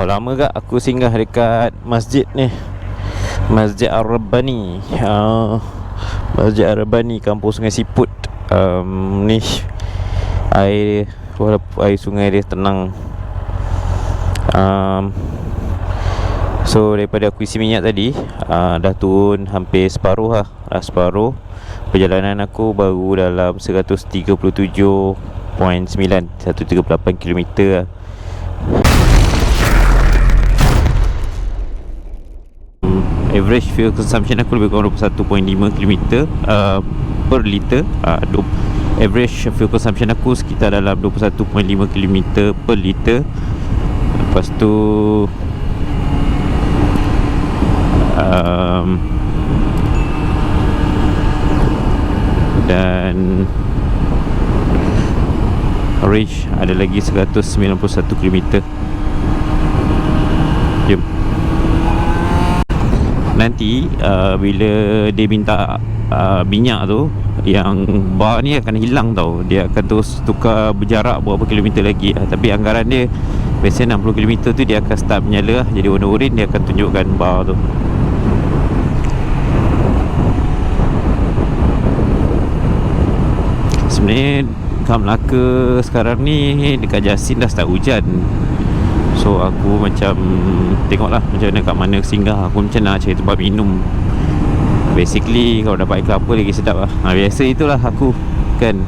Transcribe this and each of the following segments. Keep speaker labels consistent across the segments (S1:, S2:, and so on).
S1: Oh lama gak aku singgah dekat masjid ni. Masjid Ar-Rabbani. Uh, Masjid Ar-Rabbani Kampung Sungai Siput. Um, Ni Air Walaupun air sungai dia tenang. Um, So daripada aku isi minyak tadi uh, Dah turun hampir separuh lah. Dah separuh. Perjalanan aku baru dalam 137.9 138 km lah average fuel consumption aku lebih kurang 21.5 km uh, per liter. Uh, average fuel consumption aku sekitar dalam 21.5 km per liter. Lepas tu um, dan range ada lagi 191 km nanti uh, bila dia minta uh, minyak tu yang bar ni akan hilang tau. Dia akan terus tukar berjarak berapa kilometer lagi. Uh, tapi anggaran dia biasanya 60 km tu dia akan start menyala lah. jadi warna oren dia akan tunjukkan bar tu. Sebenarnya kat Melaka sekarang ni dekat Jasin dah start hujan So aku macam Tengoklah macam mana kat mana singgah. Aku macam nak cari tempat minum. Basically kalau dapat kelapa lagi sedap lah. Ha, Biasa itulah aku Kan.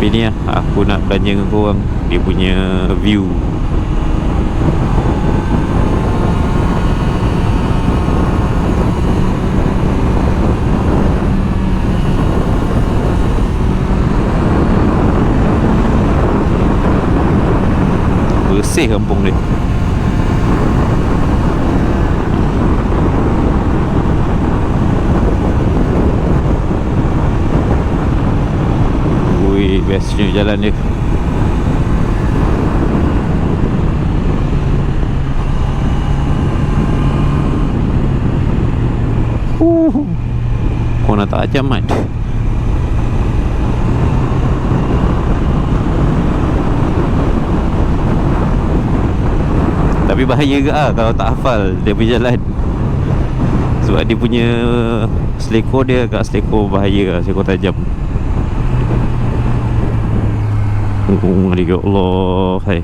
S1: Tapi ni lah Aku nak belanja dengan korang. Dia punya view bersih kampung Ui, bestnya jalan dia. Uh, kau nak tak ajam mat Tapi bahaya ke? Lah kalau tak hafal dia punya jalan. Sebab dia punya selekor dia agak selekor bahaya lah, selekor tajam. Oh, ya Allah Hai.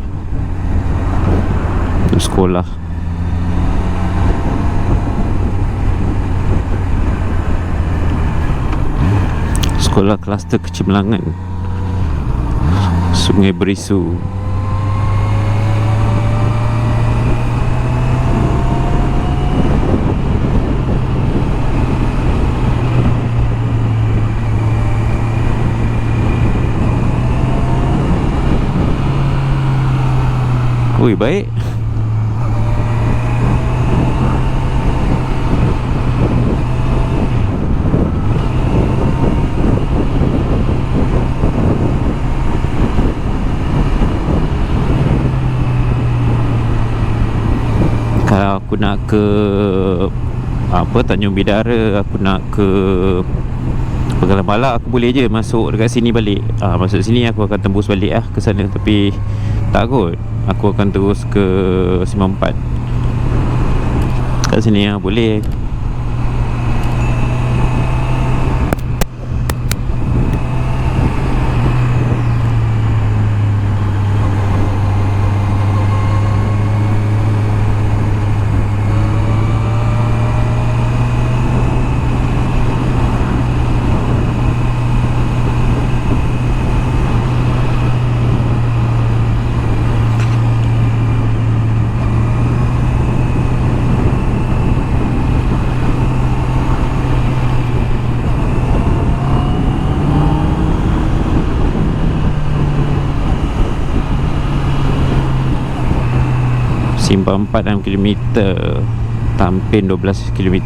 S1: Untuk sekolah. Sekolah kluster kecemerlangan Sungai Berisu Ui baik. Kalau aku nak ke Apa Tanjung Bidara Aku nak ke Pegalang Balak Aku boleh je masuk dekat sini balik. Ah, Masuk sini aku akan tembus balik lah ke sana Tapi Tak kot Aku akan terus ke Simpang 4 Kat sini lah boleh Simpang 4 6 km Tampin 12 km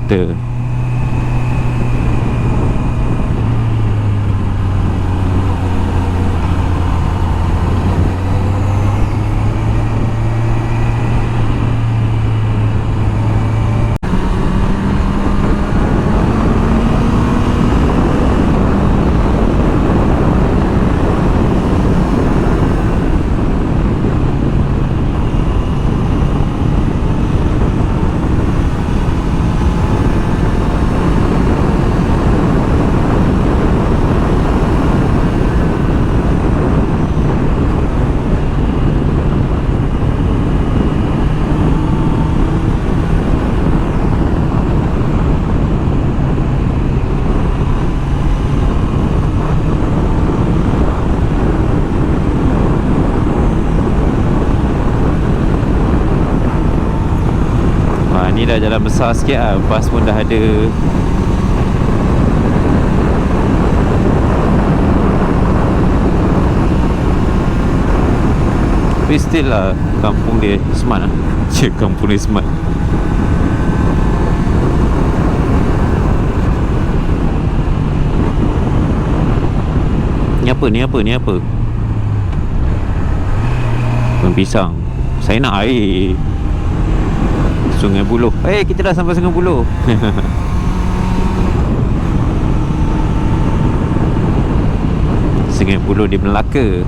S1: dah jalan besar sikit lah. Bas pun dah ada. Tapi still lah Kampung dia smart lah. Cik kampung dia smart. Ni apa ni apa ni apa? Pisang. Saya nak air Sungai Buloh. Eh kita dah sampai Sungai Buloh. Sungai Buloh di Melaka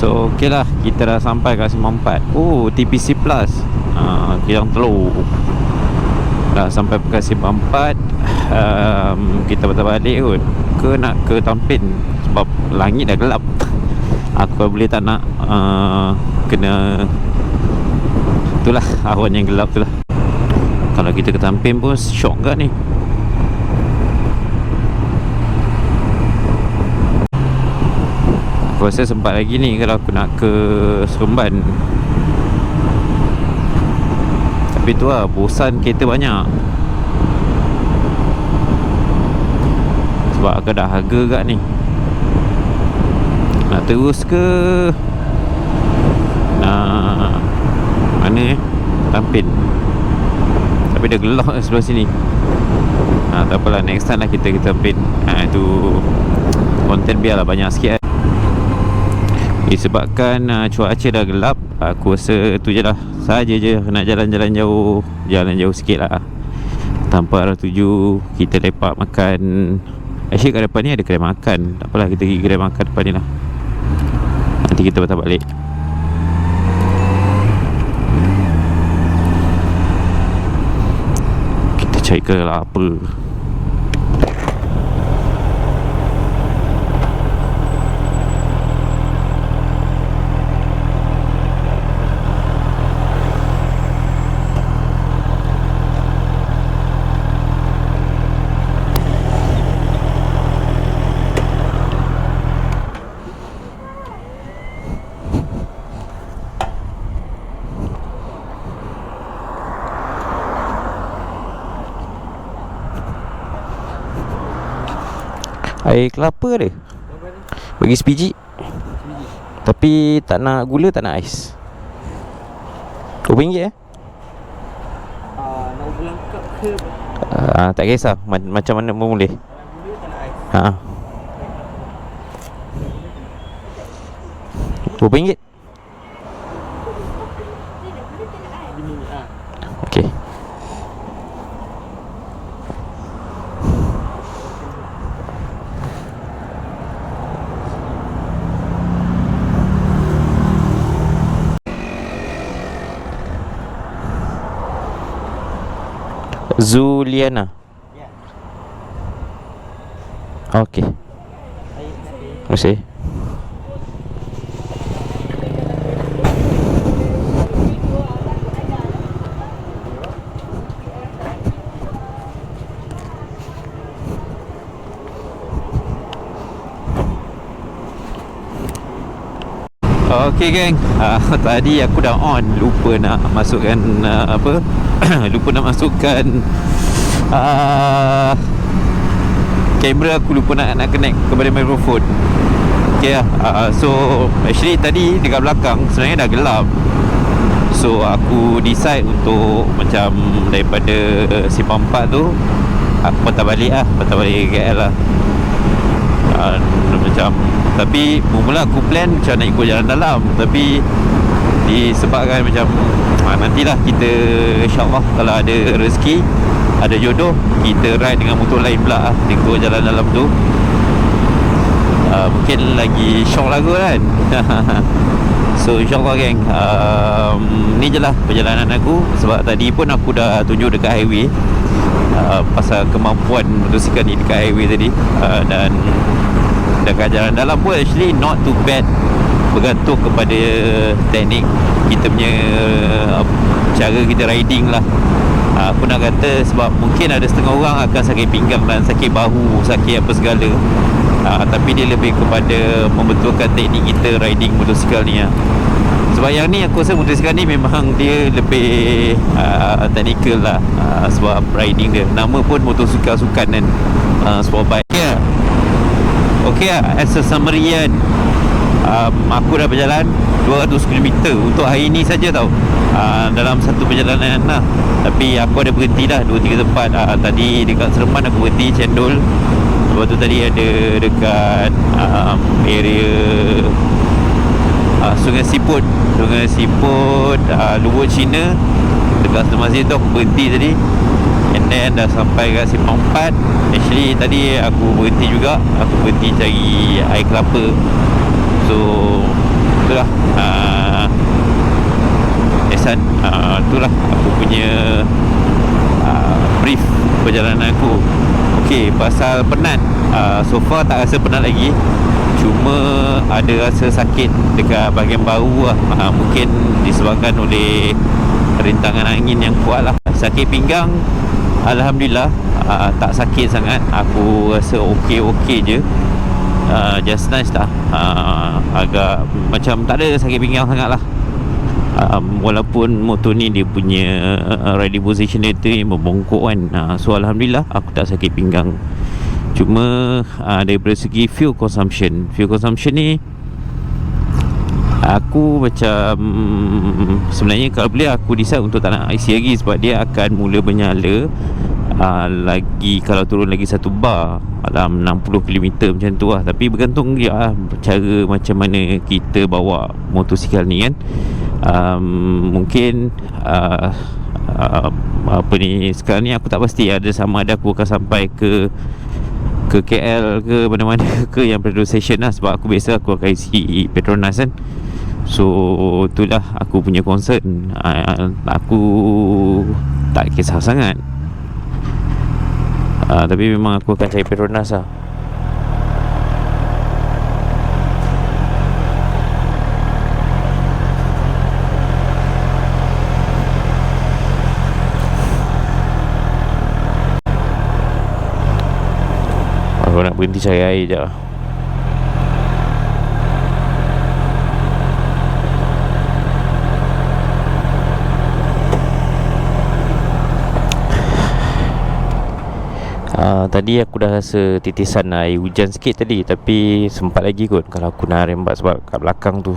S1: So okey lah. Kita dah sampai kat Simpang 4 Oh TPC Plus. Uh, Kilang Telur. Dah sampai kat Simpang 4 um, Kita patah balik kot. Ke nak ke Tampin? Sebab langit dah gelap. Aku boleh tak nak uh, Kena Itulah awan yang gelap tu lah. Kalau kita ke Tampin pun Shock kan ni Aku rasa sempat lagi ni Kalau aku nak ke Seremban. Tapi tu lah Bosan kereta banyak. Sebab aku dah harga kat ni. Nak terus ke? Nak Mana eh? Tampin. Tapi dah gelap sebelah sini. Ha, tak apalah next time lah kita kita tampin. Ha, Itu Konten biarlah banyak sikit eh. Disebabkan uh, cuaca dah gelap Aku rasa tu je lah Saja je nak jalan-jalan jauh Jalan jauh sikit lah. Tanpa arah tuju Kita lepak makan. Actually kat depan ni ada kedai makan. Tak apalah kita pergi kedai makan depan ni lah. Nanti kita patah balik. Kita cari ke lah apa air kelapa ada Bagi sepiji Tapi tak nak gula tak nak ais RM2 eh
S2: Nak ulang kap ke Ah
S1: uh, tak kisah Ma- macam mana pun boleh. Ha.
S2: Uh.
S1: RM2. Zuliana. Okey. Kasih. Okey geng, uh, tadi aku dah on lupa nak masukkan uh, apa? lupa nak masukkan uh, kamera aku lupa nak nak connect kepada mikrofon. Okay lah uh, So Actually tadi Dekat belakang Sebenarnya dah gelap. So aku decide untuk Macam Daripada Simpang 4 tu Aku patah balik lah Patah balik KL lah. Uh, Macam Tapi Mula aku plan Macam nak ikut jalan dalam. Tapi Disebabkan macam uh, Nantilah kita InsyaAllah Kalau ada rezeki Ada jodoh Kita ride dengan motor lain pula lah Ikut jalan dalam tu. Uh, mungkin lagi shock lah kot kan? So insyaAllah geng. Um, ni je lah perjalanan aku. Sebab tadi pun aku dah tunjuk dekat highway. Uh, pasal kemampuan motosikal ni dekat highway tadi. Uh, dan dekat jalan dalam pun actually not too bad. Bergantung kepada teknik kita punya uh, cara kita riding lah. Aku nak kata sebab mungkin ada setengah orang akan sakit pinggang dan sakit bahu sakit apa segala. Uh, tapi dia lebih kepada membetulkan teknik kita riding motosikal ni lah sebab yang ni aku rasa motosikal ni memang dia lebih uh, technical lah uh, sebab riding dia. Nama pun motosikal sukan kan uh, sport bike. Yeah. Okay lah As a summary kan um, Aku dah berjalan 200km Untuk hari ni saja tau. Uh, Dalam satu perjalanan lah. Tapi aku ada berhenti dah 2-3 tempat. Uh, Tadi dekat Seremban aku berhenti Cendol. Lepas tu tadi ada Dekat um, Area uh, Sungai Siput. Sungai Siput uh, Luwut Cina. Dekat Semasir tu aku berhenti tadi. And then dah sampai kat Simpang 4 Actually tadi aku berhenti juga. Aku berhenti cari air kelapa. So Itulah uh, Ehsan uh, Itulah aku punya uh, Brief perjalanan aku. Okay pasal penat. Uh, So far tak rasa penat lagi. Cuma ada rasa sakit dekat bahagian bahu lah. Uh, Mungkin disebabkan oleh rintangan angin yang kuat lah. Sakit pinggang Alhamdulillah uh, Tak sakit sangat. Aku rasa okey-okey je uh, Just nice lah. Uh, Agak Macam tak ada sakit pinggang sangat lah um, Walaupun motor ni dia punya uh, Riding position dia tu membongkok kan. Uh, So Alhamdulillah Aku tak sakit pinggang. Cuma uh, Daripada segi fuel consumption Fuel consumption ni Aku macam Sebenarnya kalau boleh aku decide untuk tak nak IC lagi Sebab dia akan mula menyala uh, Lagi kalau turun lagi satu bar Dalam 60km macam tu lah. Tapi bergantung je lah Cara macam mana kita bawa motosikal ni kan. Um, Mungkin uh, uh, Apa ni Sekarang ni aku tak pasti Ada sama ada aku akan sampai ke ke KL ke mana-mana ke yang petrol station lah. Sebab aku biasa aku akan isi Petronas kan. So itulah aku punya concern. Aku tak kisah sangat uh, Tapi memang aku akan cari Petronas lah. Aku nak berhenti cari air je lah uh, Tadi aku dah rasa titisan air hujan sikit tadi Tapi sempat lagi kot Kalau aku nak rembat sebab kat belakang tu.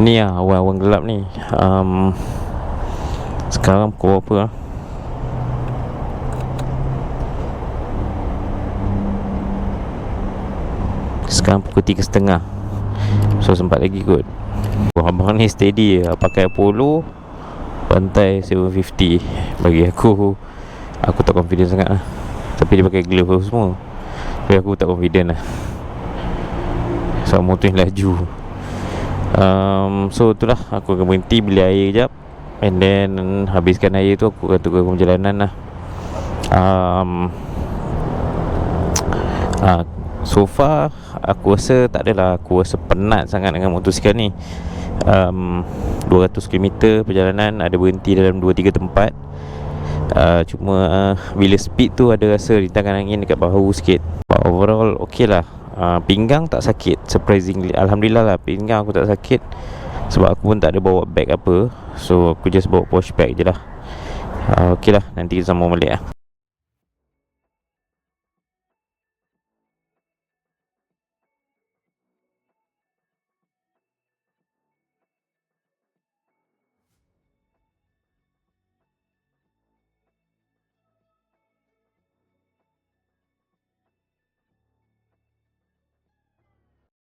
S1: Ni lah awan-awan gelap ni. Um, Sekarang pukul berapa lah Sekarang pukul tiga setengah. So sempat lagi kot. Abang ni steady Pakai polo Pantai 750 Bagi aku Aku tak confident sangat lah Tapi dia pakai glove semua. Tapi aku tak confident lah. So motor ni laju. Um, So itulah. Aku akan berhenti beli air kejap And then Habiskan air tu Aku akan tukar perjalanan lah. Um, uh, So far Aku rasa tak adalah Aku rasa penat sangat dengan motosikal ni. Um, 200 km perjalanan Ada berhenti dalam 2-3 tempat uh, Cuma uh, Bila speed tu ada rasa rintangan angin dekat bahu sikit. But overall okay lah. Uh, Pinggang tak sakit Surprisingly. Alhamdulillah lah Pinggang aku tak sakit. Sebab aku pun tak ada bawa bag apa. So aku just bawa push bag je lah. Uh, Okay lah. Nanti sambung balik lah